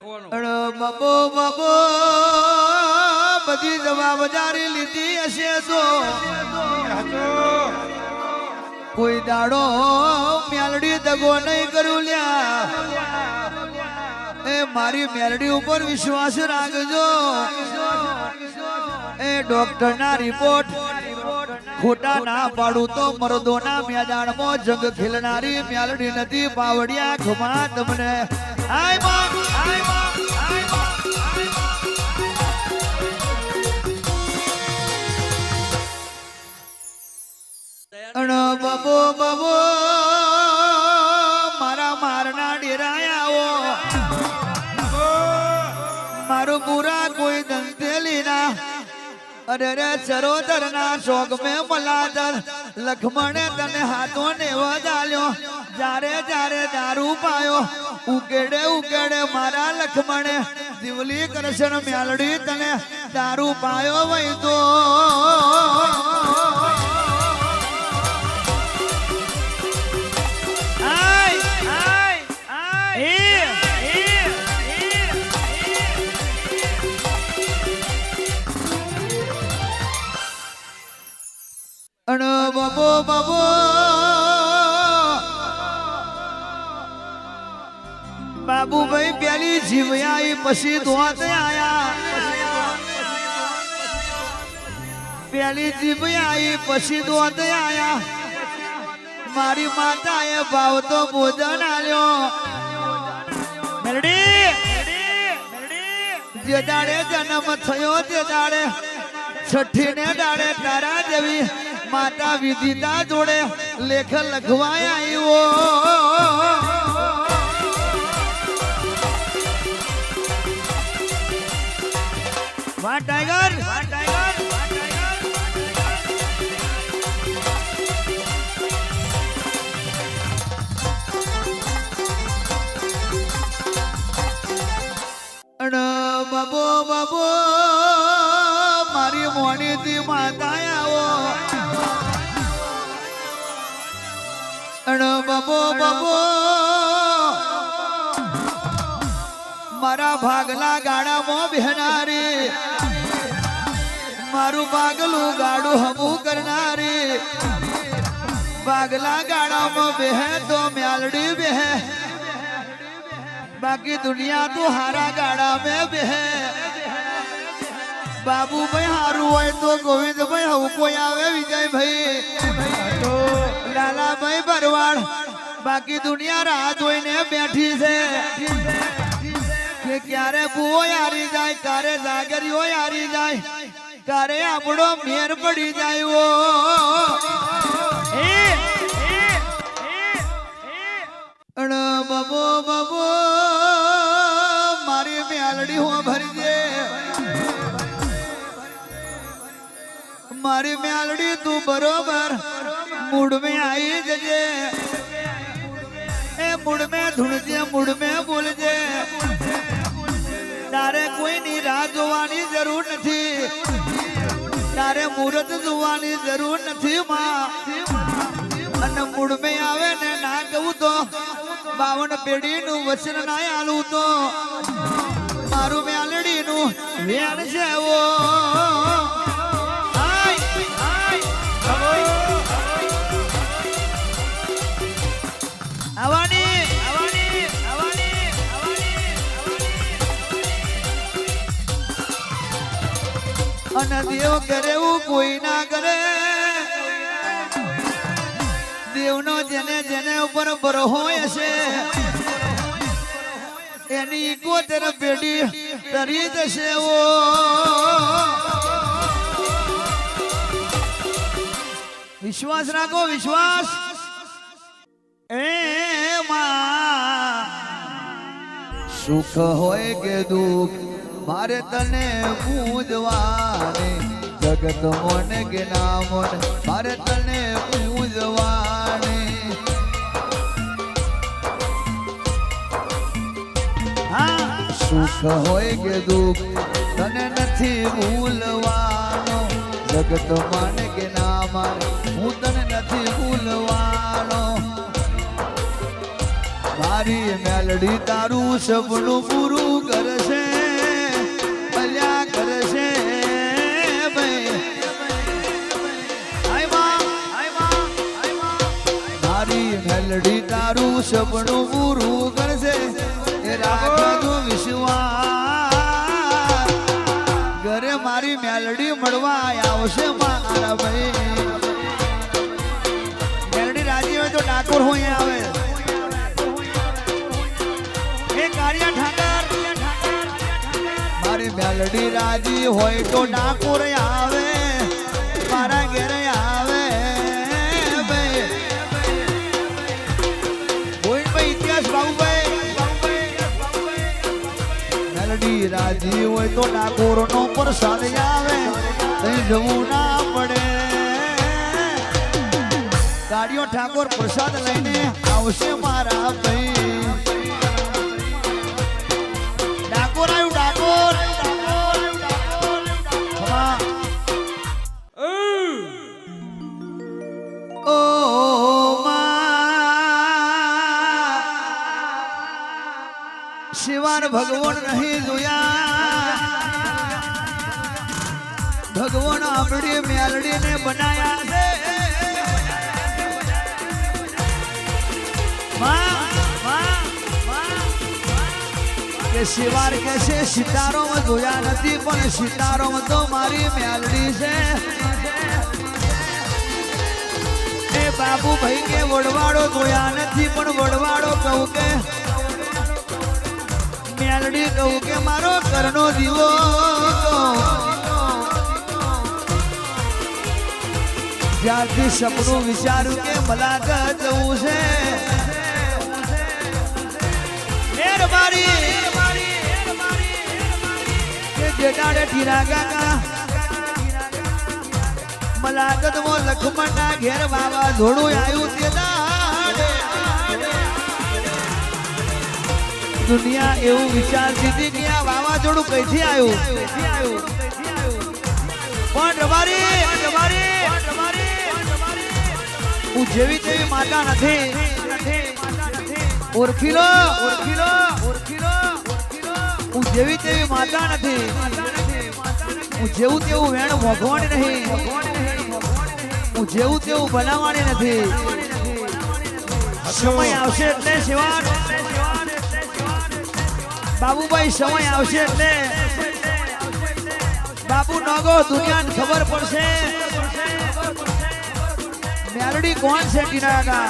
બબો બબો બધી જવાબદારી લીધી હશે તો. કોઈ દાડો મેલડી દગો નહીં કરું લ્યા. એ મારી મેલડી ઉપર વિશ્વાસ રાખજો. એ ડોક્ટર ના રિપોર્ટ ખોટા ના પાડું તો મરદોના મેદાનમાં જંગ ખેલનારી મેલડી નથી પાવડિયા ખમા તમને. આય અણ બબો બબો, મારા મારના ડેરાયા આવો મારું પૂરા કોઈ દંતેલી ના અરે રે ચરોતર ના શોક મે મલાદર લખમણે તને હાથો ને વધાલ્યો જ્યારે જ્યારે દારૂ પાયો. ઉકેડે ઉકેડે મારા લખમણે જીવલી કૃષ્ણ મ્યાલડી તને દારૂ પાયો વઈ અણ બબો બબો બાબુભાઈ પેલી જીવ્યા પછી ધોત આયા પેલી જીવ્યા પછી ધોત આયા? મારી માતાએ ભાવ તો ભોજન આલ્યો. જે દાડે જન્મ થયો તે દાડે છઠ્ઠી ને દાડે માતા વિધિતા જોડે લેખ લખવાય આવ્યો વાહ, ટાઈગર વાહ, ટાઈગર. બાબો બાબો, મારી મોનીથી માતા આવો. અણ, બાબો બાબો, મારા ભાગલા ગાડામાં બહેનારી. મારું ભાગલું ગાડું હમું કરનારી. ભાગલા ગાડામાં બેહે તો મ્યાલડી બેહે. બાકી દુનિયા તો હારા ગાડા મે બાબુ બાબુભાઈ હારું હોય તો ગોવિંદભાઈ હું કોઈ આવે વિજયભાઈ. લાલાભાઈ ભરવાડ, બાકી દુનિયા રાહ જોઈને બેઠી છે. ક્યારે બુઓ હારી જાય, ક્યારે જાગરીઓ હારી જાય, ક્યારે આપણો મેર પડી જાય ઓ. અણ બબો બબો મેલડી હો ભરજે મારી મેલડી તું બરોબર મૂડ મેં આવી જજે. એ મૂડ મેં ધૂણજે મૂડ મેં બોલજે. તારે કોઈની રાહ જોવાની જરૂર નથી. તારે મુહૂર્ત જોવાની જરૂર નથી માં. અને મૂડ મે આવે ને ના કહું તો. બાવન પેઢી નું વચન ના આલું તો. મારું વેણ છે આવવાની આવવાની આવવાની આવવાની. અને દેવ કરે એવું કોઈ ના કરે દેવનો જેને જેને ઉપર બરહો હશે એની તરફ પેઢી તરી જશે વિશ્વાસ રાખો વિશ્વાસ એ સુખ હોય કે દુઃખ મારે તને પૂજવાને જગત મોને કે ના મોને મારે તને પૂજવાની સુખ હોય કે દુઃખ, તને નથી ભૂલવાનો. જગત માને કે ના માને, હું તને નથી ભૂલવાનો. મારી મેલડી તારું સપનું પૂરું કરશે અલ્યા કરશે મેલડી તારું સપનું પૂરું કરશે એ રાખજો વિશ્વાસ. ઘરે મારી મેલડી મળવા આવશે મારા ભાઈ. મેલડી રાજી હોય તો ડાકોર હોય આવે. એ કાળિયા મારી મેલડી રાજી હોય તો ડાકોર આવે. રાજી હોય તો ડાકોર નો પ્રસાદ આવે કઈ જવું ના પડે. ગાડીઓ ઠાકોર પ્રસાદ લઈને આવશે મારા ભાઈ. માં ભગવાન નહીં જોયા. ભગવાન આપણી મેલડીને બનાયા છે. શિવાર કે છે, સિતારોમાં જોયા નથી, પણ સિતારોમાં તો મારી મેલડી છે. એ બાબુ ભાઈ કે વડવાડો જોયા નથી, પણ વડવાડો કહું કે મેલડી કહું કે મારો કરનો દીવો. જ્યારથી સપનું વિચારું કે મલાકત જવું છે. જેટાડે ટીરા કાકા મલાકતમાં લખમણના ઘેર વાવા ધોળું આવ્યું તે દુનિયા એવું વિચારતી હતી કે આ વાવાઝોડું કઈથી આવ્યું? પણ રબારી હું જેવી તેવી માતા નથી. ઓળખી લો ઓળખી લો ઓળખી લો હું જેવી તેવી માતા નથી. હું જેવું તેવું વેણ ભગવાન નહીં. હું જેવું તેવું બનાવવાની નથી. સમય આવશે એટલે શિવાન બાબુભાઈ, સમય આવશે એટલે બાબુ નોગો દુનિયાને ખબર પડશે. મેલડી કોણ છે ટીનાગા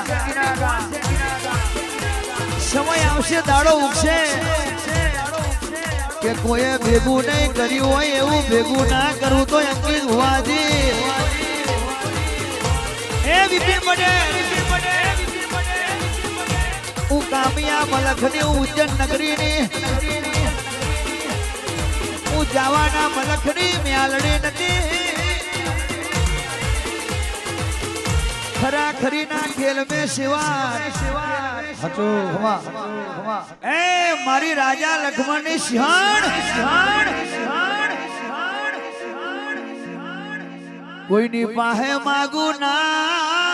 સમય આવશે, દાડો ઉગશે. કે કોઈએ ભેગું નહીં કર્યું હોય, એવું ભેગું ના કરવું તો અંકિત હોવાથી એ વિપિન પટેલ. હું કામિયા મલખની હું ઉજ્જૈન નગરીની. હું જવાના મલખની મ્યાલડી નથી. ખરા ખરીના ખેલ મે શિવાય. હચો હવા. હવા એ, મારી રાજા લક્ષ્મણની સિંહણ સિંહણ સિંહણ કોઈની પાસે માગું ના.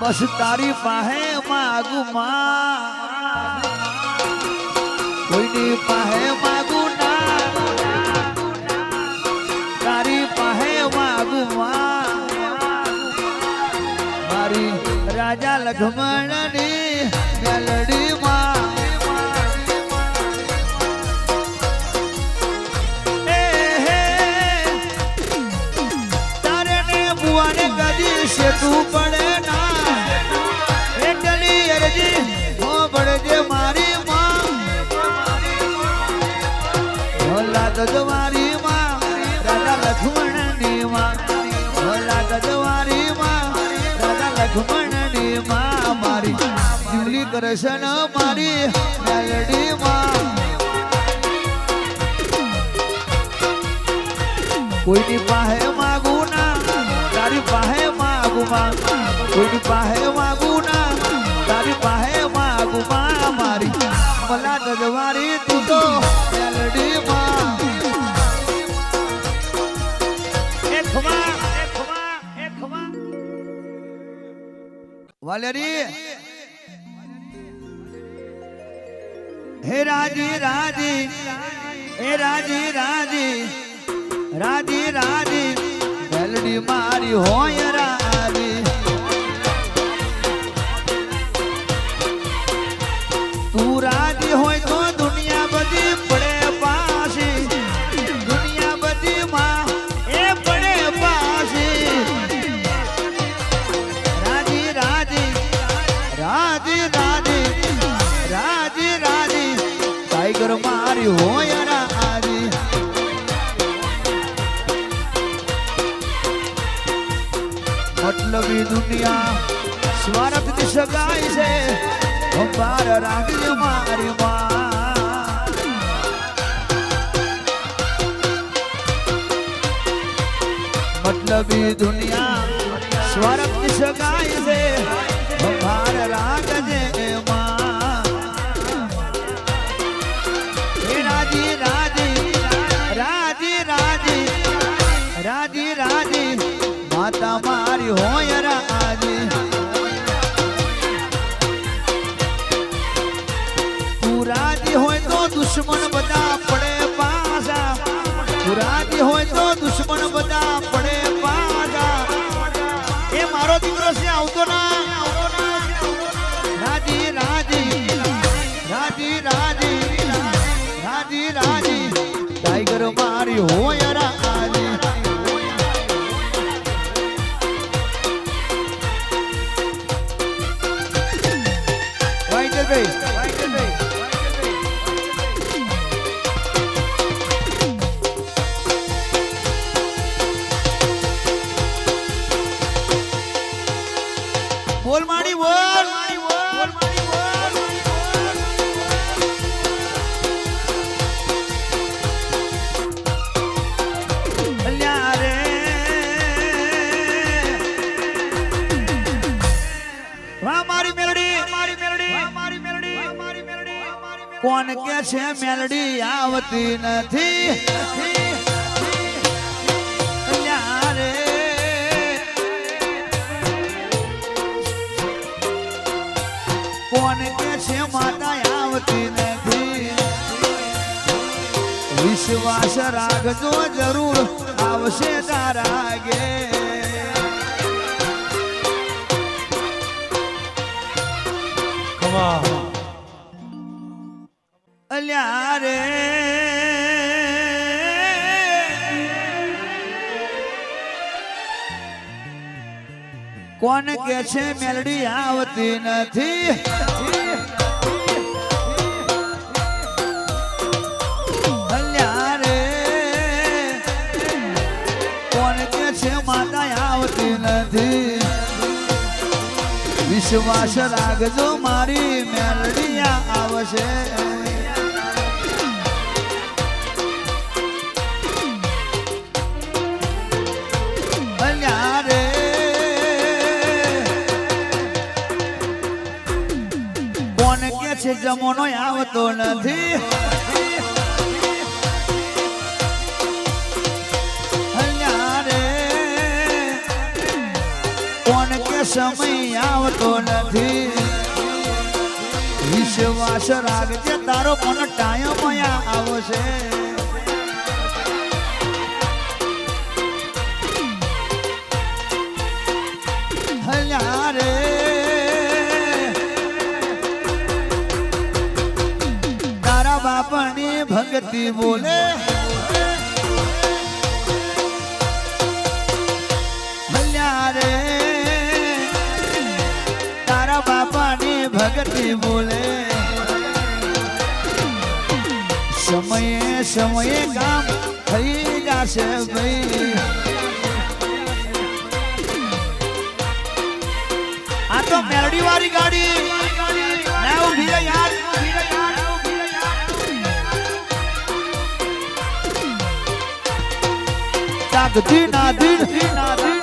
બસ તારી પાસે માગુ માં કોઈની પાસે માગુ ના. તારી પાસે માગુ માં મારી રાજા લક્ષ્મણની મેલડી માં તારે ને બુઆને કદી શેતું પડે ના ગજવારી માં રાજા લક્ષ્મણની માં ભલા ગજવારી માં રાજા લક્ષ્મણની માં મારી જીવલી કરશન મારી મેલડી માં કોઈની પાસે માગું ના તારી પાસે માગું કોઈની પાસે માગું ના તારી પાસે માગું મારી. ભલા ગજવારી તું તો વાલેરી. હે રાજી રાજી હે રાજી રાજી રાજી રાજી. મેલડી મારી હોય રાજી સગાઈ છે. અંબાર રાખી મારી માં મતલબી દુનિયા સ્વાર્થથી શકાય baby. રાખજો જરૂર આવશે તારા ગે અલ્યા રે. કોણ કે છે મેલડી આવતી નથી? વિશ્વાસ રાખજો મારી મેલડિયા આવશે. કોણ કે છે જમોનો આવતો નથી. કોણ સમય આવતો નથી. વિશ્વાસ રાખજે તારો પણ ટાઈમ આવશે. હલ્યા તારા બાપાની ભક્તિ બોલે. બાપાની ભક્તિ બોલે સમયે સમયે કામ થઈ જશે ભાઈ આ તો મેલડી વાળી ગાડી ના ઊભી રહે યાર ઊભી રહે યાર, ઊભી રહે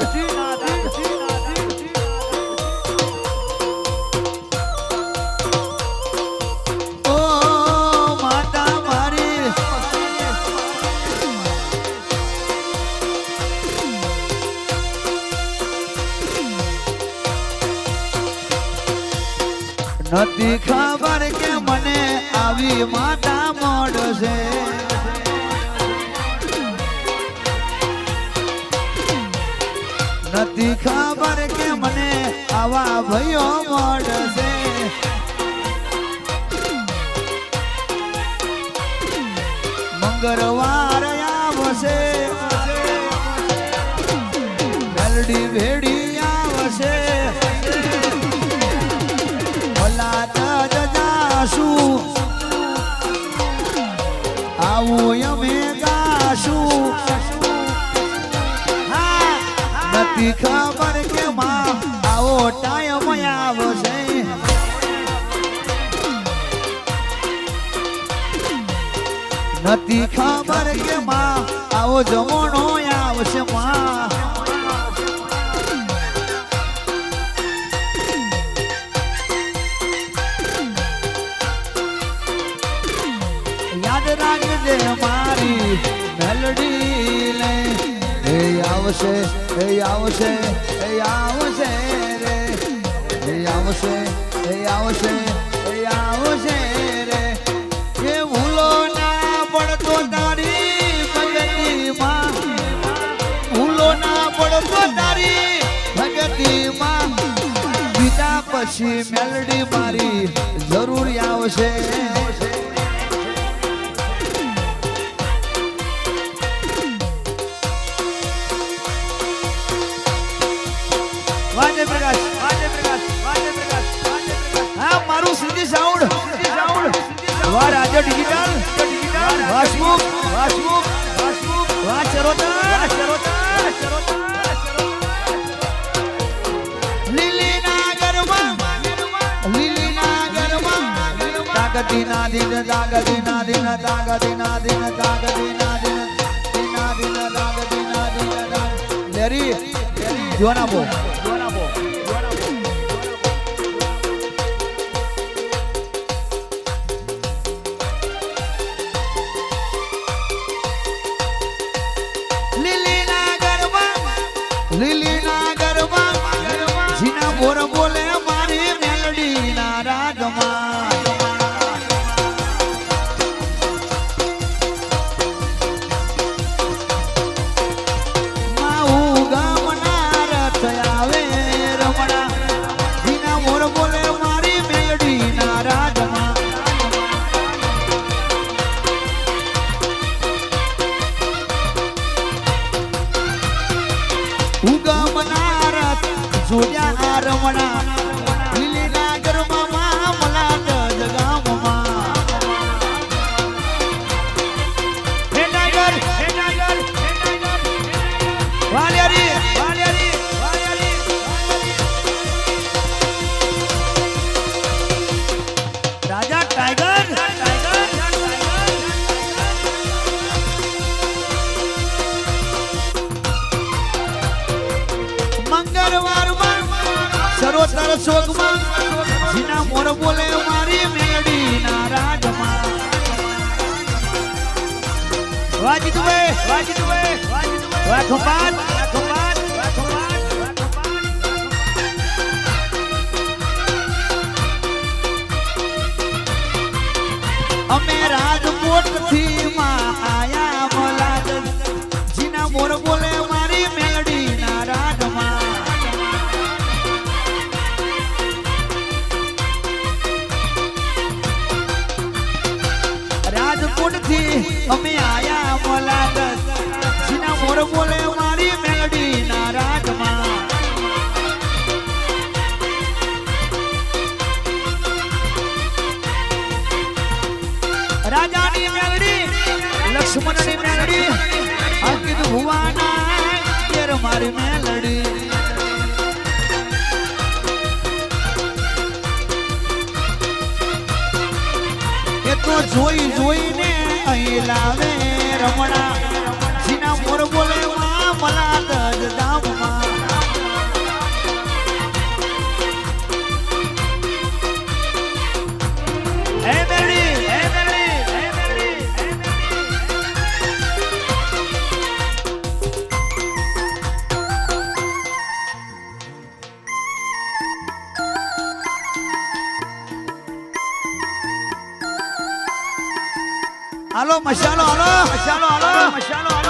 નથી ખબર કે મને આવી માતા મોડશે નથી ખબર કે મને આવા ભયો મોડશે મંગળવાર આવશે. મેલડી ભેડી જાશું. આવું અમે ગાશું નથી ખબર કે માં આવો ટાઈમ આવશે. નથી ખબર કે માં આવો જમણો આવશે, એ આવશે એ આવશે રે. એ આવશે એ આવશે એ આવશે રે. એ ભૂલો ના પડતો તારી ભગતીમાં ભૂલો ના પડતો તારી ભગતીમાં બીજા પછી મેલડી મારી જરૂર આવશે. ડિજિટલ ડિજિટલ વાસમુખ વાસમુખ વાસમુખ વાહ ચરોતર ચરોતર ચરોતર લીલી ના ગરબા લીલી ના ગરબા તાગતી ના દિન તાગતી ના દિન તાગતી ના દિન તાગતી ના દિન દિના દિન તાગતી ના દિન લેરી લેરી જોના બો વાજી તુવે વાહ ખંભાત વાહ ખંભાત વાહ ખંભાત વાહ ખંભાત અમે રાજકોટથી માં આયા મલાદ જીના મોર બોલે મારી મેલડી ના રાજમાં રાજકોટથી અમે આયા મલાદ જીના મોર બોલે રાજાની મેલડી લક્ષ્મણની મેલડી અંકિત ભુવાના તેર મારી મેલડી. જોઈ જોઈને અહીં લાવે રમણા. મોર બોલે માં, મલા દજ ધામમાં. હે મેરડી હે મેરડી હે મેરડી હે મેરડી. હાલો, મસાલો હાલો. મસાલો હાલો મસાલો, હાલો.